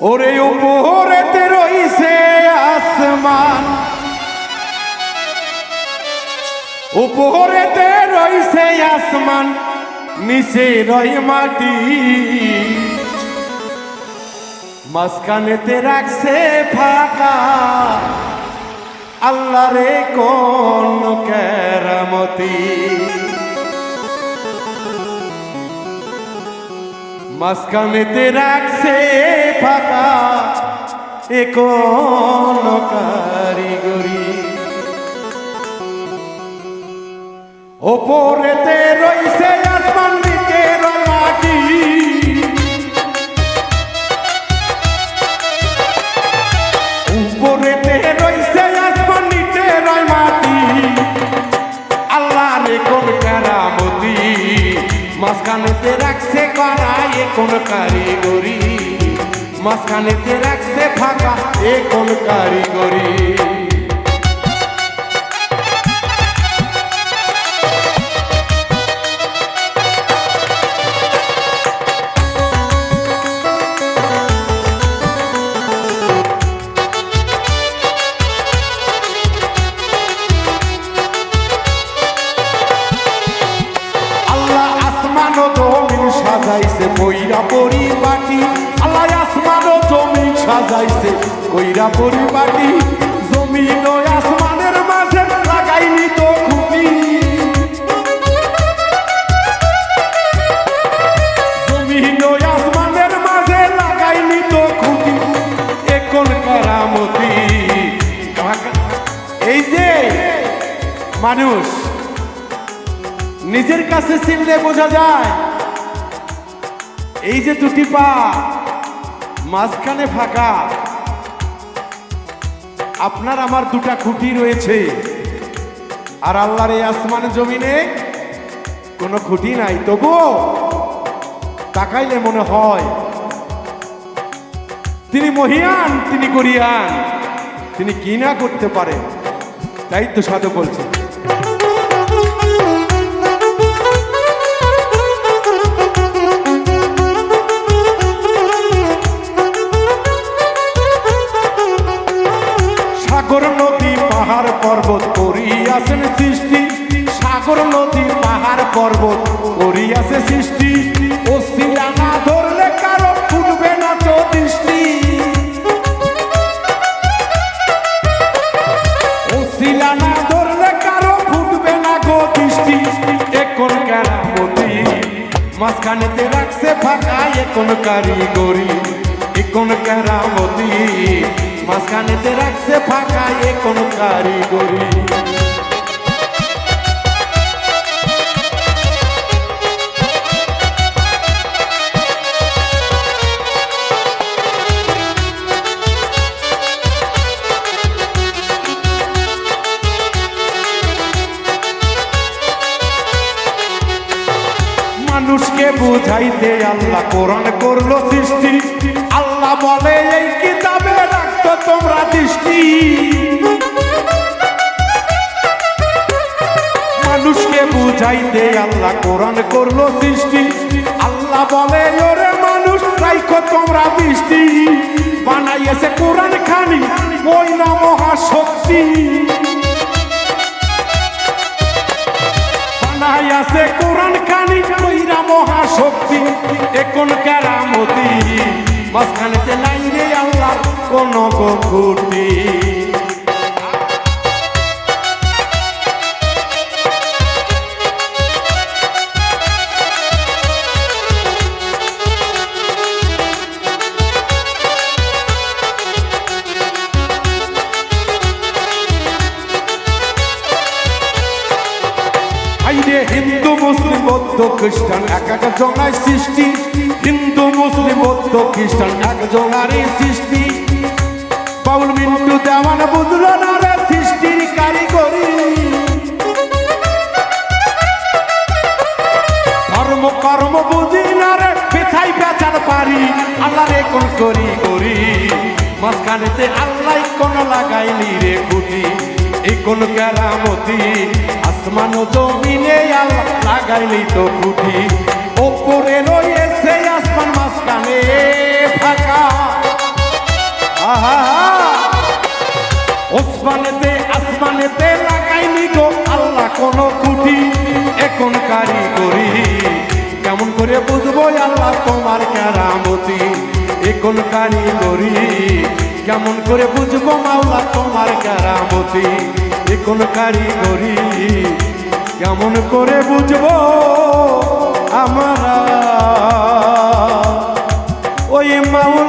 ওরে উপরেতে রইছে আসমান। উপরেতে রইছে আসমান, নিচে রই মাটি। মাঝখানেতে রাখছে ফাঁকা। আল্লাহ রে কোন কেরামতি। মাঝখানেতে রাখছে ফাঁকা, এ কোন কারিগরি ওপরেতে রইছে আসমান, নিচে মাটি। উপরেতে রইছে আসমান, নিচে মাটি। আল্লাহ রে কোন কারামতি মাঝখানেতে রাখছে কড়াই এ কোন কারিগরি মাঝখানেতে রাখছে ফাঁকা এ কোন কারিগরি? সাজাইছে কইরা পরিপাটি। সাজাইছে কইরা পরিপাটি, জমিন আসমানের মাঝে লাগাইনি তো খুঁটি। জমিন আসমানের মাঝে লাগাইনি তো খুঁটি। এখন এই যে মানুষ, নিজের কাছে চিনলে বোঝা যায়, এই যে দুটি পা মাঝখানে ফাঁকা। আপনার আমার দুটা খুঁটি রয়েছে। আর আল্লাহর এই আসমান জমিনে কোনো খুঁটি নাই। তবুও তাকাইলে মনে হয়, তিনি মহিয়ান, তিনি করিয়ান তিনি কি না করতে পারেন তাই তো সাধু বলছে। সাগর নদী, পাহাড় পর্বত করিয়াছে সৃষ্টি। শিলা না ধরলে কারও ফুটবে না তো দৃষ্টি মাঝখানেতে রাখছে ফাঁকা এখন কারিগরি। এখন কেরামতি, মাঝখানেতে রাখছে ফাঁকা এখন কারিগরি। মানুষকে বুঝাইতে আল্লাহ কোরআন করল সৃষ্টি। আল্লাহ বলে, এই কিতাবে রাখতো তোমরা দৃষ্টি। মানুষকে বুঝাইতে আল্লাহ কোরআন করল সৃষ্টি। আল্লাহ বলে, ওরে মানুষ, রাইখো তোমরা দৃষ্টি। বানাইয়েছে কোরআন খানি, ওই না মহাশক্তি। বানাই আছে কোরআন মহাশক্তি এখন কেরামতি। মাঝখানেতে নাই রে আল্লাহ কোন গকুটি মুসলিম বৌদ্ধ খ্রিস্টান, এক এক জনায় সৃষ্টি। হিন্দু মুসলিম বৌদ্ধ খ্রিস্টান, এক জনারই সৃষ্টি। বাউল মিন্টু দেওয়ান বুঝলো না রে সৃষ্টির কারিগরি। ধর্ম, কর্ম বুঝি না রে, বেথাই বেচার পারি। আল্লাহ রে কোন করি করি মাঝখানেতে আল্লাহ কোন লাগাইলি রে খুঁটি? এই কোন কেরামতি? আসমানো জমিনে আল্লাহ লাগাইলি তো কুটি ওপরে রয়েছে আসমান, মাঝখানে ফাঁকা। ওসমানেতে, আসমানেতে লাগাইনি গো আল্লাহ কোনো কুটি এখন কারি করি কেমন করে বুঝব আল্লাহ তোমার কেরামতি? এখন কারি করি কেমন করে বুঝব মাওলা তোমার কেরামতি? এখন কারিগরি? কেমন করে বুঝব আমারা? ওই মাউ